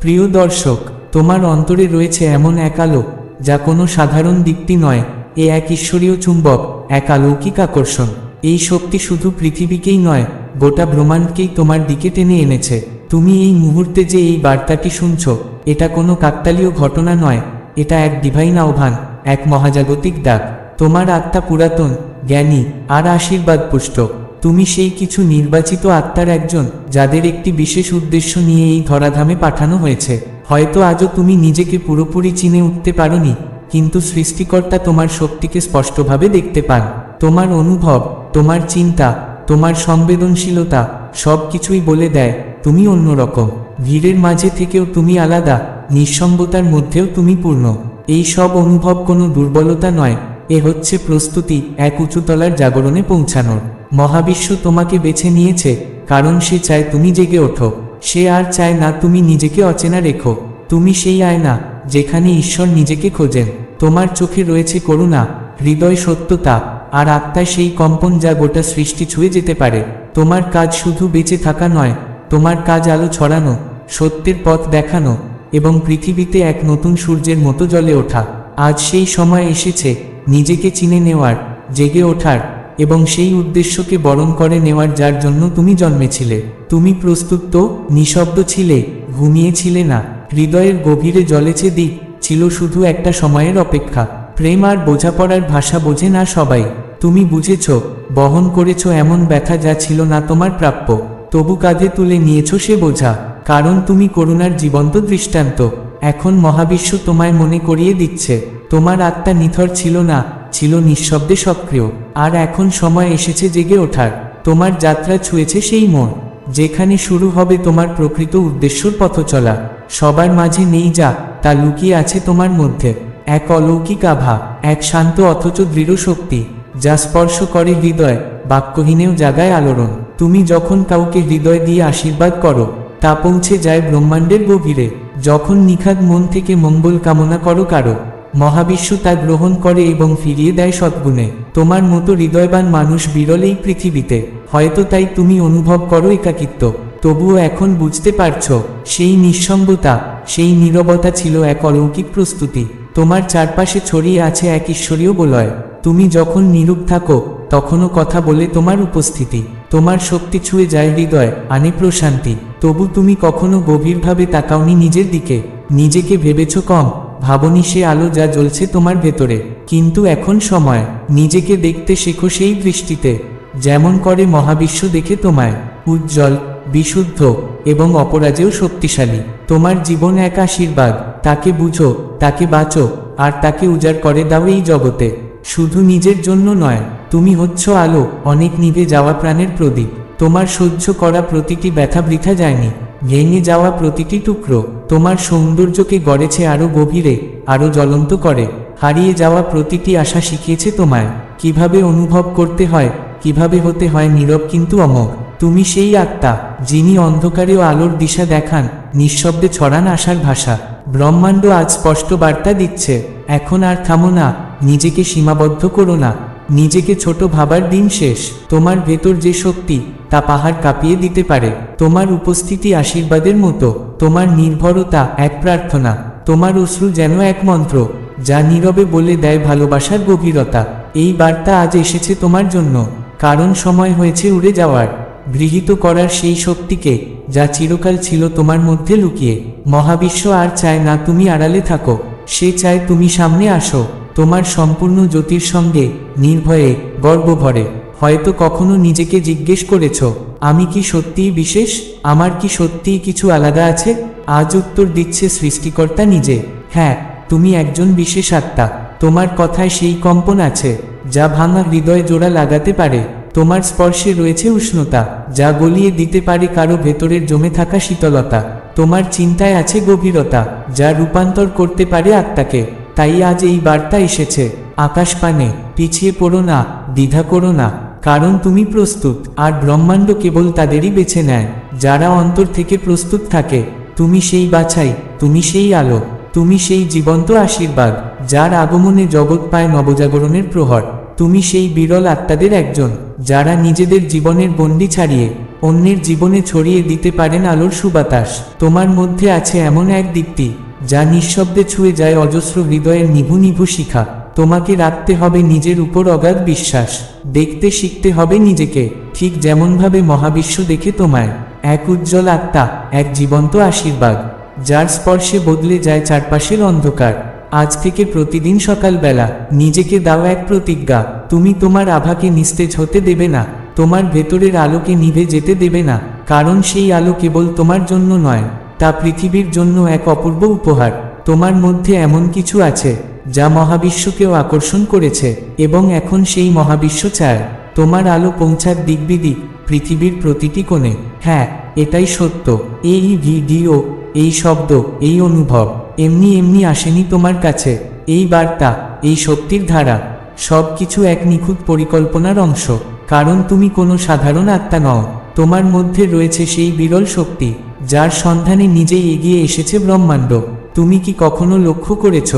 প্রিয় দর্শক, তোমার অন্তরে রয়েছে এমন এক আলো, যা কোনো সাধারণ দিকটি নয়, এ এক ঈশ্বরীয় চুম্বক, এক অলৌকিক আকর্ষণ। এই শক্তি শুধু পৃথিবীকেই নয়, গোটা ব্রহ্মাণ্ডকেই তোমার দিকে টেনে এনেছে। তুমি এই মুহূর্তে যে এই বার্তাটি শুনছ, এটা কোনো কাকতালীয় ঘটনা নয়, এটা এক ডিভাইন আহ্বান, এক মহাজাগতিক ডাক। তোমার আত্মা পুরাতন, জ্ঞানী, আর আশীর্বাদ পুষ্ট তুমি সেই কিছু নির্বাচিত আত্মার একজন, যাদের একটি বিশেষ উদ্দেশ্য নিয়ে এই ধরাধামে পাঠানো হয়েছে। হয়তো আজও তুমি নিজেকে পুরোপুরি চিনে উঠতে পারোনি, কিন্তু সৃষ্টিকর্তা তোমার শক্তিকে স্পষ্টভাবে দেখতে পান। তোমার অনুভব, তোমার চিন্তা, তোমার সংবেদনশীলতা সব কিছুই বলে দেয়, তুমি অন্যরকম। ভিড়ের মাঝে থেকেও তুমি আলাদা, নিঃসঙ্গতার মধ্যেও তুমি পূর্ণ। এই সব অনুভব কোনো দুর্বলতা নয় এ হচ্ছে প্রস্তুতি, এক উঁচুতলার জাগরণে পৌঁছানোর। মহাবিশ্ব তোমাকে বেছে নিয়েছে, কারণ সে চায় তুমি জেগে ওঠো। সে আর চায় না তুমি নিজেকে অচেনা রেখো। তুমি সেই আয়না, যেখানে ঈশ্বর নিজেকে খোঁজেন। তোমার চোখে রয়েছে করুণা, হৃদয় সত্যতা, আর আত্মায় সেই কম্পন যা গোটা সৃষ্টি ছুঁয়ে যেতে পারে। তোমার কাজ শুধু বেঁচে থাকা নয়, তোমার কাজ আলো ছড়ানো, সত্যের পথ দেখানো, এবং পৃথিবীতে এক নতুন সূর্যের মতো জ্বলে ওঠা। আজ সেই সময় এসেছে, নিজেকে চিনে নেওয়ার, জেগে ওঠার, এবং সেই উদ্দেশ্যকে বরণ করে নেওয়ার যার জন্য তুমি জন্মেছিলে। তুমি প্রস্তুত তো, নিঃশব্দ ছিলে, ঘুমিয়েছিলে না। হৃদয়ের গভীরে জলেছে দিক ছিল শুধু একটা সময়ের অপেক্ষা। প্রেম আর বোঝাপড়ার ভাষা বোঝে না সবাই। তুমি বুঝেছ, বহন করেছ এমন ব্যথা যা ছিল না তোমার প্রাপ্য। তবু কাঁধে তুলে নিয়েছ সে বোঝা, কারণ তুমি করুণার জীবন্ত দৃষ্টান্ত। এখন মহাবিশ্ব তোমায় মনে করিয়ে দিচ্ছে। তোমার আত্মা নিথর ছিল না, ছিল নিঃশব্দে সক্রিয়। আর এখন সময় এসেছে জেগে ওঠার। তোমার যাত্রা ছুঁয়েছে সেই মন যেখানে শুরু হবে তোমার প্রকৃত উদ্দেশ্যর পথ চলা। সবার মাঝে নেই যা, তা লুকিয়ে আছে তোমার মধ্যে। এক অলৌকিক আভা, এক শান্ত অথচ দৃঢ় শক্তি, যা স্পর্শ করে হৃদয়, বাক্যহীনেও জাগায় আলোড়ন। তুমি যখন কাউকে হৃদয় দিয়ে আশীর্বাদ করো, তা পৌঁছে যায় ব্রহ্মাণ্ডের গভীরে। যখন নিখাদ মন থেকে মঙ্গল কামনা করো কারও, মহাবিশ্ব তা গ্রহণ করে এবং ফিরিয়ে দেয় সদ্গুণে। তোমার মতো হৃদয়বান মানুষ বিরল এই পৃথিবীতে, হয়তো তাই তুমি অনুভব করো একাকিত্ব। তবুও এখন বুঝতে পারছ, সেই নিঃসঙ্গতা, সেই নীরবতা ছিল এক অলৌকিক প্রস্তুতি। তোমার চারপাশে ছড়িয়ে আছে এক ঈশ্বরীয় বলয়। তুমি যখন নিরূপ থাকো, তখনও কথা বলে তোমার উপস্থিতি। তোমার শক্তি ছুঁয়ে যায় হৃদয়, আনে প্রশান্তি। তবু তুমি কখনো গভীরভাবে তাকাওনি নিজের দিকে। নিজেকে ভেবেছ কম, ভাবনি সে আলো যা জ্বলছে তোমার ভেতরে। কিন্তু এখন সময়, নিজেকে দেখতে শেখো সেই দৃষ্টিতে। যেমন করে মহাবিশ্ব দেখে তোমায়। উজ্জ্বল, বিশুদ্ধ এবং অপরাজেও শক্তিশালী। তোমার জীবন এক আশীর্বাদ, তাকে বুঝো, তাকে বাঁচো, আর তাকে উজাড় করে দাও এই জগতে। শুধু নিজের জন্য নয় তুমি হচ্ছ আলো, অনেক নিভে যাওয়া প্রাণের প্রদীপ। তোমার সহ্য করা প্রতিটি ব্যথা বৃথা যায়নি। ভেঙে যাওয়া প্রতিটি টুকরো, তোমার সৌন্দর্যকে গড়েছে আরও গভীরে, আরও জ্বলন্ত করে। হারিয়ে যাওয়া প্রতিটি আশা শিখিয়েছে তোমায়। কীভাবে অনুভব করতে হয়, কীভাবে হতে হয় নীরব কিন্তু অমোঘ। তুমি সেই আত্মা, যিনি অন্ধকারেও আলোর দিশা দেখান, নিঃশব্দে ছড়ান আশার ভাষা। ব্রহ্মাণ্ড আজ স্পষ্ট বার্তা দিচ্ছে, এখন আর থামো না, নিজেকে সীমাবদ্ধ করো না। নিজেকে ছোট ভাবার দিন শেষ। তোমার ভেতর যে শক্তি, তা পাহাড় কাঁপিয়ে দিতে পারে। তোমার উপস্থিতি আশীর্বাদের মতো। তোমার নির্ভরতা এক প্রার্থনা। তোমার অশ্রু যেন এক মন্ত্র, যা নীরবে বলে দেয় ভালোবাসার গভীরতা। এই বার্তা আজ এসেছে তোমার জন্য। কারণ সময় হয়েছে উড়ে যাওয়ার। গৃহীত করার সেই শক্তিকে, যা চিরকাল ছিল তোমার মধ্যে লুকিয়ে। মহাবিশ্ব আর চায় না তুমি আড়ালে থাকো। সে চায় তুমি সামনে আসো। তোমার সম্পূর্ণ জ্যোতির সঙ্গে নির্ভয়ে গর্ব ভরে। হয়তো কখনো নিজেকে জিজ্ঞেস করেছ, আমি কি সত্যিই বিশেষ? আমার কি সত্যিই কিছু আলাদা আছে? আজ উত্তর দিচ্ছে সৃষ্টিকর্তা নিজে। হ্যাঁ তুমি একজন বিশেষ আত্মা। তোমার কথায় সেই কম্পন আছে, যা ভাঙা হৃদয় জোড়া লাগাতে পারে। তোমার স্পর্শে রয়েছে উষ্ণতা, যা গলিয়ে দিতে পারে কারও ভেতরের জমে থাকা শীতলতা। তোমার চিন্তায় আছে গভীরতা, যা রূপান্তর করতে পারে আত্মাকে। তাই আজ এই বার্তা এসেছে। আকাশ পানে, পিছিয়ে পড়ো না, দ্বিধা করো না। কারণ তুমি প্রস্তুত, আর ব্রহ্মাণ্ড কেবল তাদেরই বেছে নেয়। যারা অন্তর থেকে প্রস্তুত থাকে, তুমি সেই বাছাই, তুমি সেই আলো, তুমি সেই জীবন্ত আশীর্বাদ, যার আগমনে জগৎ পায় নবজাগরণের প্রহর। তুমি সেই বিরল আত্মাদের একজন, যারা নিজেদের জীবনের বন্দি ছাড়িয়ে, অন্যের জীবনে ছড়িয়ে দিতে পারেন আলোর সুবাতাস। তোমার মধ্যে আছে এমন এক দীপ্তি যা নিঃশব্দে ছুঁয়ে যায় অজস্র হৃদয়ের নিভু নিভু শিখা। তোমাকে রাখতে হবে নিজের উপর অগাধ বিশ্বাস। দেখতে শিখতে হবে নিজেকে, ঠিক যেমনভাবে মহাবিশ্ব দেখে তোমায়। এক উজ্জ্বল আত্মা, এক জীবন্ত আশীর্বাদ, যার স্পর্শে বদলে যায় চারপাশের অন্ধকার। আজ থেকে প্রতিদিন সকালবেলা, নিজেকে দাও এক প্রতিজ্ঞা, তুমি তোমার আভাকে নিস্তেজ হতে দেবে না, তোমার ভেতরের আলোকে নিভে যেতে দেবে না, কারণ সেই আলো কেবল তোমার জন্য নয়। তা পৃথিবীর জন্য এক অপূর্ব উপহার। তোমার মধ্যে এমন কিছু আছে, যা মহাবিশ্বকেও আকর্ষণ করেছে, এবং এখন সেই মহাবিশ্ব চায়। তোমার আলো পৌঁছার দিকবিদিক, পৃথিবীর প্রতিটি কোণে। হ্যাঁ এটাই সত্য। এই ভিডিও, এই শব্দ, এই অনুভব, এমনি এমনি আসেনি তোমার কাছে। এই বার্তা, এই শক্তির ধারা সব কিছু এক নিখুঁত পরিকল্পনার অংশ। কারণ তুমি কোনো সাধারণ আত্মা নও। তোমার মধ্যে রয়েছে সেই বিরল শক্তি। যার সন্ধানে নিজেই এগিয়ে এসেছে ব্রহ্মাণ্ড। তুমি কি কখনো লক্ষ্য করেছ,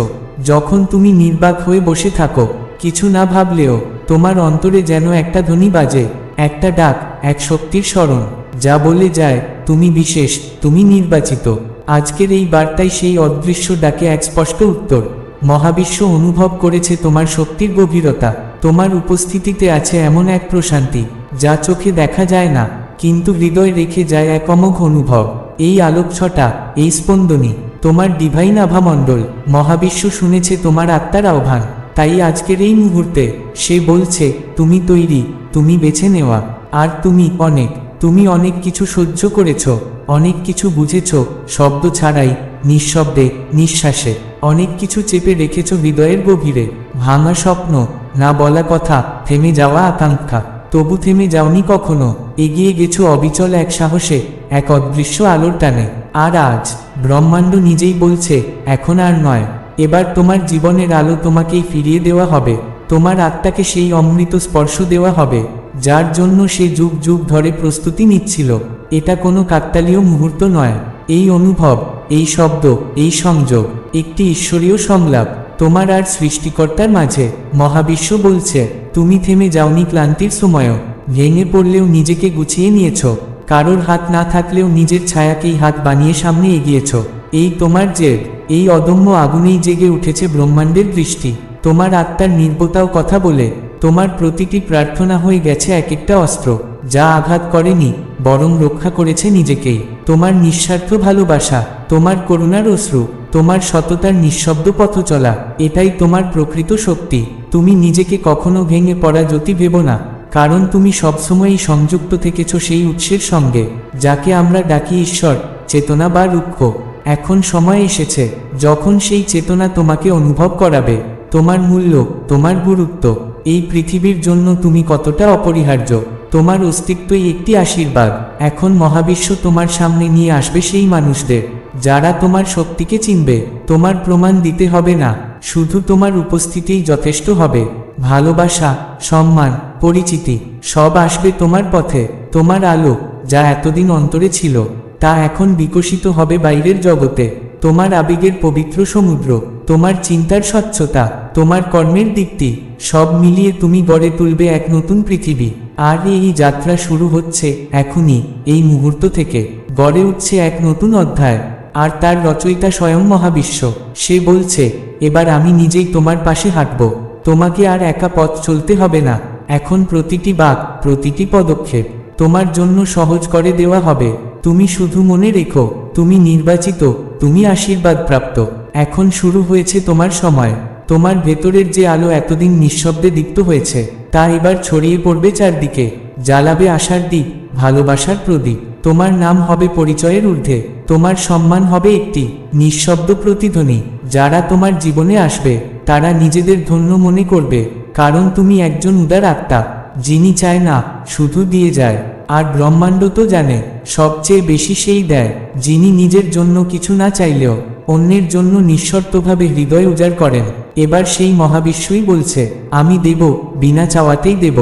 যখন তুমি নির্বাক হয়ে বসে থাকো? কিছু না ভাবলেও, তোমার অন্তরে যেন একটা ধ্বনি বাজে, একটা ডাক, এক শক্তির স্মরণ। যা বলে যায়, তুমি বিশেষ, তুমি নির্বাচিত। আজকের এই বার্তায় সেই অদৃশ্য ডাকে এক স্পষ্ট উত্তর। মহাবিশ্ব অনুভব করেছে তোমার শক্তির গভীরতা। তোমার উপস্থিতিতে আছে এমন এক প্রশান্তি, যা চোখে দেখা যায় না, কিন্তু হৃদয় রেখে যায় এক অমোঘ অনুভব। এই আলোকছটা এই স্পন্দনী, তোমার ডিভাইন আভামণ্ডল। মহাবিশ্ব শুনেছে তোমার আত্মার আহ্বান। তাই আজকের এই মুহূর্তে সে বলছে, তুমি তৈরি, তুমি বেছে নেওয়া। আর তুমি অনেক তুমি অনেক কিছু সহ্য করেছ, অনেক কিছু বুঝেছ, শব্দ ছাড়াই, নিঃশব্দে, নিঃশ্বাসে। অনেক কিছু চেপে রেখেছ হৃদয়ের গভীরে। ভাঙা স্বপ্ন, না বলা কথা, থেমে যাওয়া আকাঙ্ক্ষা। তবু থেমে যাওনি কখনো। এগিয়ে গেছো অবিচল এক সাহসে, এক অদৃশ্য আলোর টানে। আর আজ? ব্রহ্মাণ্ড নিজেই বলছে, এখন আর নয়। এবার তোমার জীবনের আলো তোমাকেই ফিরিয়ে দেওয়া হবে। তোমার আত্মাকে সেই অমৃত স্পর্শ দেওয়া হবে, যার জন্য সে যুগ যুগ ধরে প্রস্তুতি নিচ্ছিল। এটা কোনো কাকতালীয় মুহূর্ত নয়। এই অনুভব, এই শব্দ, এই সংযোগ, একটি ঈশ্বরীয় সংলাপ। তোমার আর সৃষ্টিকর্তার মাঝে মহাবিশ্ব বলছে, তুমি থেমে যাওনি ক্লান্তির সময়ও। ভেঙে পড়লেও নিজেকে গুছিয়ে নিয়েছ। কারোর হাত না থাকলেও নিজের ছায়াকেই হাত বানিয়ে সামনে এগিয়েছ। এই তোমার জেদ, এই অদম্য আগুনেই জেগে উঠেছে ব্রহ্মাণ্ডের দৃষ্টি। তোমার আত্মার নির্বতাও কথা বলে, তোমার প্রতিটি প্রার্থনা হয়ে গেছে এক একটা অস্ত্র। যা আঘাত করেনি, বরং রক্ষা করেছে নিজেকেই। তোমার নিঃস্বার্থ ভালোবাসা, তোমার করুণার অশ্রু তোমার সততার নিঃশব্দ পথ চলা, এটাই তোমার প্রকৃত শক্তি। তুমি নিজেকে কখনো ভেঙে পড়া জ্যোতি ভেব না, কারণ তুমি সবসময়ই সংযুক্ত থেকেছ সেই উৎসের সঙ্গে, যাকে আমরা ডাকি ঈশ্বর, চেতনা বা রুক্ষ। এখন সময় এসেছে, যখন সেই চেতনা তোমাকে অনুভব করাবে। তোমার মূল্য, তোমার গুরুত্ব, এই পৃথিবীর জন্য তুমি কতটা অপরিহার্য। তোমার অস্তিত্বই একটি আশীর্বাদ। এখন মহাবিশ্ব তোমার সামনে নিয়ে আসবে সেই মানুষদের। যারা তোমার শক্তিকে চিনবে, তোমার প্রমাণ দিতে হবে না, শুধু তোমার উপস্থিতিই যথেষ্ট হবে। ভালোবাসা, সম্মান, পরিচিতি, সব আসবে তোমার পথে, তোমার আলো, যা এতদিন অন্তরে ছিল, তা এখন বিকশিত হবে বাইরের জগতে। তোমার আবেগের পবিত্র সমুদ্র, তোমার চিন্তার স্বচ্ছতা, তোমার কর্মের দিকটি সব মিলিয়ে তুমি গড়ে তুলবে এক নতুন পৃথিবী। আর এই যাত্রা শুরু হচ্ছে এখনই, এই মুহূর্ত থেকে, গড়ে উঠছে এক নতুন অধ্যায়। আর তার রচয়িতা স্বয়ং মহাবিশ্ব। সে বলছে, এবার আমি নিজেই তোমার পাশে হাঁটব। তোমাকে আর একা পথ চলতে হবে না। এখন প্রতিটি বাক, প্রতিটি পদক্ষেপ তোমার জন্য সহজ করে দেওয়া হবে। তুমি শুধু মনে রেখো, তুমি নির্বাচিত, তুমি আশীর্বাদ প্রাপ্ত এখন শুরু হয়েছে তোমার সময়। তোমার ভেতরের যে আলো এতদিন নিঃশব্দে দীপ্ত হয়েছে, তা এবার ছড়িয়ে পড়বে চারদিকে। জ্বালাবে আশার দিক ভালোবাসার প্রদীপ। তোমার নাম হবে পরিচয়ের ঊর্ধ্বে। তোমার সম্মান হবে একটি নিঃশব্দ প্রতিধ্বনি। যারা তোমার জীবনে আসবে, তারা নিজেদের ধন্য মনে করবে, কারণ তুমি একজন উদার আত্মা, যিনি চায় না, শুধু দিয়ে যায়। আর ব্রহ্মাণ্ড তো জানে, সবচেয়ে বেশি সেই দেয়, যিনি নিজের জন্য কিছু না চাইলেও, অন্যের জন্য নিঃশর্তভাবে হৃদয় উজাড় করেন। এবার সেই মহাবিশ্বই বলছে, আমি দেব, বিনা চাওয়াতেই দেব।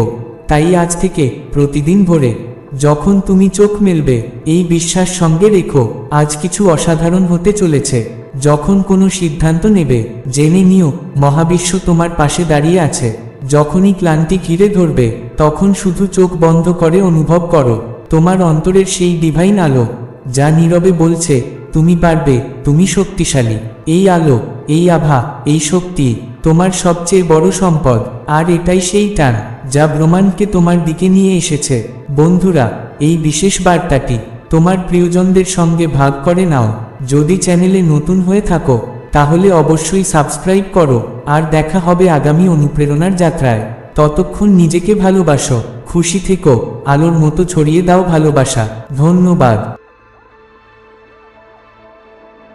তাই আজ থেকে, প্রতিদিন ভোরে যখন তুমি চোখ মেলবে, এই বিশ্বাস সঙ্গে রেখো, আজ কিছু অসাধারণ হতে চলেছে। যখন কোনো সিদ্ধান্ত নেবে, জেনে নিও, মহাবিশ্ব তোমার পাশে দাঁড়িয়ে আছে। যখনই ক্লান্তি ঘিরে ধরবে, তখন শুধু চোখ বন্ধ করে অনুভব করো। তোমার অন্তরের সেই ডিভাইন আলো, যা নীরবে বলছে, তুমি পারবে, তুমি শক্তিশালী। এই আলো, এই আভা, এই শক্তি, তোমার সবচেয়ে বড় সম্পদ। আর এটাই সেই টান, যা ব্রহ্মাণ্ডকে তোমার দিকে নিয়ে এসেছে। বন্ধুরা, এই বিশেষ বার্তাটি তোমার প্রিয়জনদের সঙ্গে ভাগ করে নাও। যদি চ্যানেলে নতুন হয়ে থাকো, তাহলে অবশ্যই সাবস্ক্রাইব করো, আর দেখা হবে আগামী অনুপ্রেরণার যাত্রায়। ততক্ষণ নিজেকে ভালোবাসো, খুশি থেকো, আলোর মতো ছড়িয়ে দাও ভালোবাসা। ধন্যবাদ।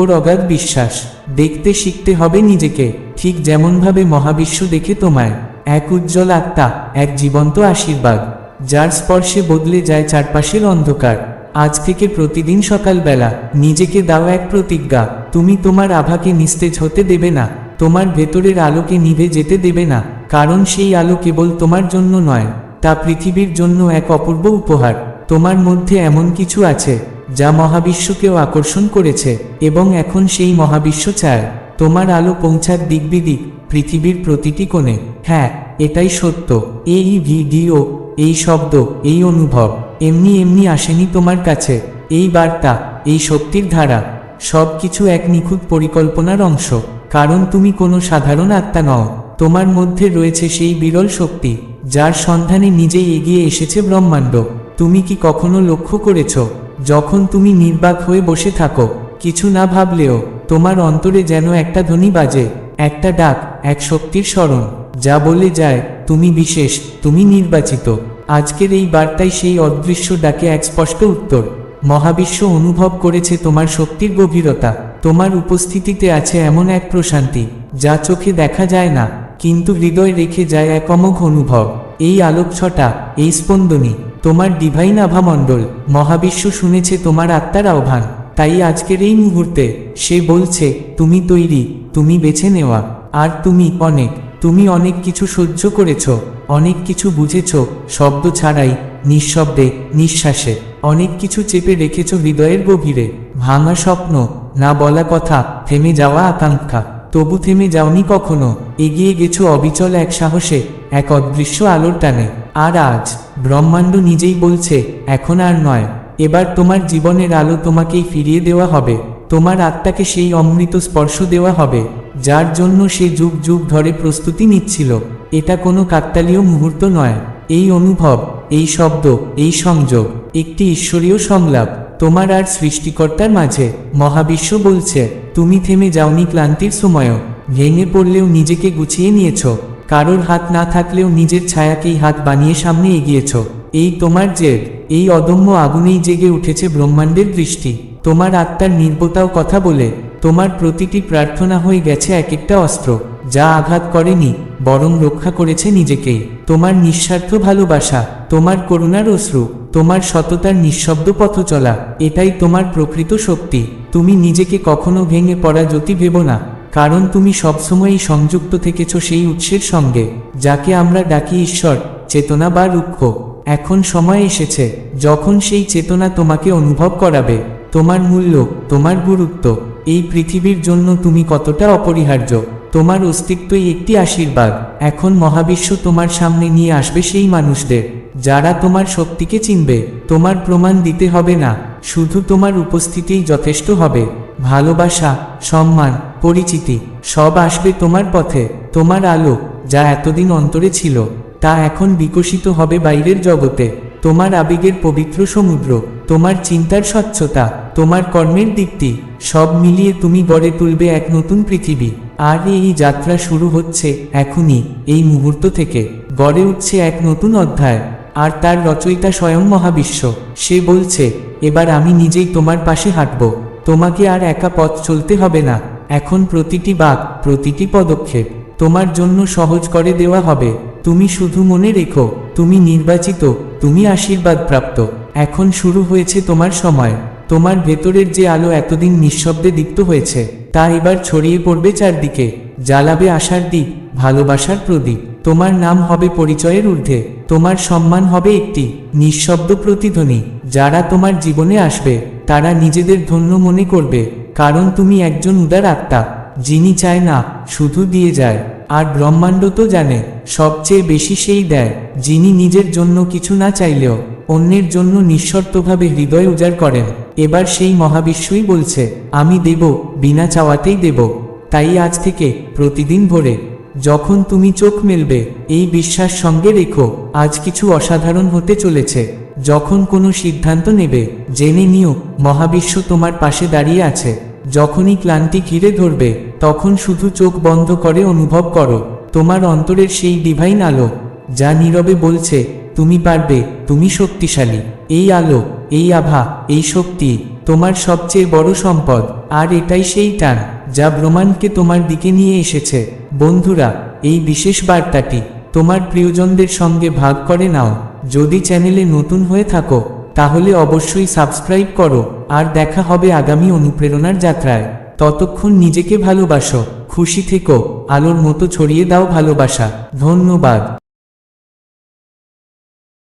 ওর অগাধ বিশ্বাস, দেখতে শিখতে হবে নিজেকে, ঠিক যেমনভাবে মহাবিশ্ব দেখে তোমায়। এক উজ্জ্বল আত্মা, এক জীবন্ত আশীর্বাদ। যার স্পর্শে বদলে যায় চারপাশের অন্ধকার। আজ থেকে প্রতিদিন সকালবেলা নিজেকে দাও এক প্রতিজ্ঞা। তুমি তোমার আভাকে নিস্তেজ হতে দেবে না, তোমার ভেতরের আলোকে নিভে যেতে দেবে না, কারণ সেই আলো কেবল তোমার জন্য নয়, তা পৃথিবীর জন্য এক অপূর্ব উপহার। তোমার মধ্যে এমন কিছু আছে, যা মহাবিশ্বকেও আকর্ষণ করেছে, এবং এখন সেই মহাবিশ্ব চায় তোমার আলো পৌঁছার দিকবিদিক পৃথিবীর প্রতিটি কোণে। হ্যাঁ এটাই সত্য। এই ভিডিও এই শব্দ, এই অনুভব, এমনি এমনি আসেনি তোমার কাছে। এই বার্তা, এই শক্তির ধারা সব কিছু এক নিখুঁত পরিকল্পনার অংশ। কারণ তুমি কোনো সাধারণ আত্মা নও। তোমার মধ্যে রয়েছে সেই বিরল শক্তি, যার সন্ধানে নিজেই এগিয়ে এসেছে ব্রহ্মাণ্ড। তুমি কি কখনো লক্ষ্য করেছ, যখন তুমি নির্বাক হয়ে বসে থাকো, কিছু না ভাবলেও, তোমার অন্তরে যেন একটা ধ্বনি বাজে, একটা ডাক, এক শক্তির স্মরণ, যা বলে যায় তুমি বিশেষ, তুমি নির্বাচিত। আজকের এই বার্তায় সেই অদৃশ্য ডাকে এক স্পষ্ট উত্তর। মহাবিশ্ব অনুভব করেছে তোমার শক্তির গভীরতা। তোমার উপস্থিতিতে আছে এমন এক প্রশান্তি, যা চোখে দেখা যায় না, কিন্তু হৃদয় রেখে যায় এক অমোঘ অনুভব। এই আলোকছটা, এই স্পন্দনী, তোমার ডিভাইন আভামণ্ডল। মহাবিশ্ব শুনেছে তোমার আত্মার আহ্বান। তাই আজকের এই মুহূর্তে, সে বলছে, তুমি তৈরি, তুমি বেছে নেওয়া। আর তুমি অনেক। তুমি অনেক কিছু সহ্য করেছ, অনেক কিছু বুঝেছ, শব্দ ছাড়াই, নিঃশব্দে, নিঃশ্বাসে। অনেক কিছু চেপে রেখেছ হৃদয়ের গভীরে। ভাঙা স্বপ্ন, না বলা কথা, থেমে যাওয়া আকাঙ্ক্ষা। তবু থেমে যাওনি কখনো, এগিয়ে গেছো অবিচল এক সাহসে, এক অদৃশ্য আলোর টানে। আর আজ, ব্রহ্মাণ্ড নিজেই বলছে, এখন আর নয়। এবার তোমার জীবনের আলো তোমাকেই ফিরিয়ে দেওয়া হবে। তোমার আত্মাকে সেই অমৃত স্পর্শ দেওয়া হবে, যার জন্য সে যুগ যুগ ধরে প্রস্তুতি নিচ্ছিল। এটা কোনো কাকতালীয় মুহূর্ত নয়। এই অনুভব, এই শব্দ, এই সংযোগ, একটি ঈশ্বরীয় সংলাপ, তোমার আর সৃষ্টিকর্তার মাঝে। মহাবিশ্ব বলছে, তুমি থেমে যাওনি ক্লান্তির সময়ও। ভেঙে পড়লেও নিজেকে গুছিয়ে নিয়েছ। কারোর হাত না থাকলেও নিজের ছায়াকেই হাত বানিয়ে সামনে এগিয়েছ। এই তোমার জেদ, এই অদম্য আগুনেই জেগে উঠেছে ব্রহ্মাণ্ডের দৃষ্টি। তোমার আত্মার নির্বতাও কথা বলে, তোমার প্রতিটি প্রার্থনা হয়ে গেছে এক একটা অস্ত্র, যা আঘাত করেনি, বরং রক্ষা করেছে নিজেকেই তোমার নিঃস্বার্থ ভালোবাসা, তোমার করুণার অশ্রু, তোমার সততার নিঃশব্দ পথ চলা, এটাই তোমার প্রকৃত শক্তি। তুমি নিজেকে কখনো ভেঙে পড়া জ্যোতি ভেব না, কারণ তুমি সবসময়ই সংযুক্ত থেকেছ সেই উৎসের সঙ্গে, যাকে আমরা ডাকি ঈশ্বর, চেতনা বা রুক্ষ। এখন সময় এসেছে, যখন সেই চেতনা তোমাকে অনুভব করাবে। তোমার মূল্য, তোমার গুরুত্ব, এই পৃথিবীর জন্য তুমি কতটা অপরিহার্য, তোমার অস্তিত্বই একটি আশীর্বাদ। এখন মহাবিশ্ব তোমার সামনে নিয়ে আসবে সেই মানুষদের, যারা তোমার শক্তিকে চিনবে, তোমার প্রমাণ দিতে হবে না, শুধু তোমার উপস্থিতিই যথেষ্ট হবে। ভালোবাসা, সম্মান, পরিচিতি, সব আসবে তোমার পথে, তোমার আলো, যা এতদিন অন্তরে ছিল, তা এখন বিকশিত হবে বাইরের জগতে। তোমার আবেগের পবিত্র সমুদ্র, তোমার চিন্তার স্বচ্ছতা তোমার কর্মের দিকটি সব মিলিয়ে তুমি গড়ে তুলবে এক নতুন পৃথিবী। আর এই যাত্রা শুরু হচ্ছে এখনই, এই মুহূর্ত থেকে। গড়ে উঠছে এক নতুন অধ্যায়। আর তার রচয়িতা স্বয়ং মহাবিশ্ব। সে বলছে, এবার আমি নিজেই তোমার পাশে হাঁটব। তোমাকে আর একা পথ চলতে হবে না। এখন প্রতিটি বাক, প্রতিটি পদক্ষেপ তোমার জন্য সহজ করে দেওয়া হবে। তুমি শুধু মনে রেখো, তুমি নির্বাচিত, তুমি আশীর্বাদ প্রাপ্ত এখন শুরু হয়েছে তোমার সময়। তোমার ভেতরের যে আলো এতদিন নিঃশব্দে দীপ্ত হয়েছে, তা এবার ছড়িয়ে পড়বে চারদিকে, জ্বালাবে আশার দিক ভালোবাসার প্রদীপ। তোমার নাম হবে পরিচয়ের ঊর্ধ্বে, তোমার সম্মান হবে একটি, নিঃশব্দ প্রতিধ্বনি। যারা তোমার জীবনে আসবে, তারা নিজেদের ধন্য মনে করবে, কারণ তুমি একজন উদার আত্মা, যিনি চায় না, শুধু দিয়ে যায়। আর ব্রহ্মাণ্ড তো জানে, সবচেয়ে বেশি সেই দেয়, যিনি নিজের জন্য কিছু না চাইলেও, অন্যের জন্য নিঃশর্তভাবে হৃদয় উজাড় করেন। এবার সেই মহাবিশ্বই বলছে, আমি দেব, বিনা চাওয়াতেই দেব। তাই আজ থেকে প্রতিদিন ভোরে, যখন তুমি চোখ মেলবে, এই বিশ্বাস সঙ্গে রেখো, আজ কিছু অসাধারণ হতে চলেছে। যখন কোনো সিদ্ধান্ত নেবে, জেনে নিও, মহাবিশ্ব তোমার পাশে দাঁড়িয়ে আছে। যখনই ক্লান্তি ঘিরে ধরবে, তখন শুধু চোখ বন্ধ করে অনুভব করো। তোমার অন্তরের সেই ডিভাইন আলো, যা নীরবে বলছে, তুমি পারবে, তুমি শক্তিশালী। এই আলো, এই আভা, এই শক্তি তোমার সবচেয়ে বড় সম্পদ। আর এটাই সেই টান যা ব্রহ্মাণ্ডকে তোমার দিকে নিয়ে এসেছে। বন্ধুরা, এই বিশেষ বার্তাটি তোমার প্রিয়জনদের সঙ্গে ভাগ করে নাও। যদি চ্যানেলে নতুন হয়ে থাকো, তাহলে অবশ্যই সাবস্ক্রাইব করো। আর দেখা হবে আগামী অনুপ্রেরণার যাত্রায়। ততক্ষণ নিজেকে ভালোবাসো, খুশি থেকো, আলোর মতো ছড়িয়ে দাও ভালোবাসা। ধন্যবাদ।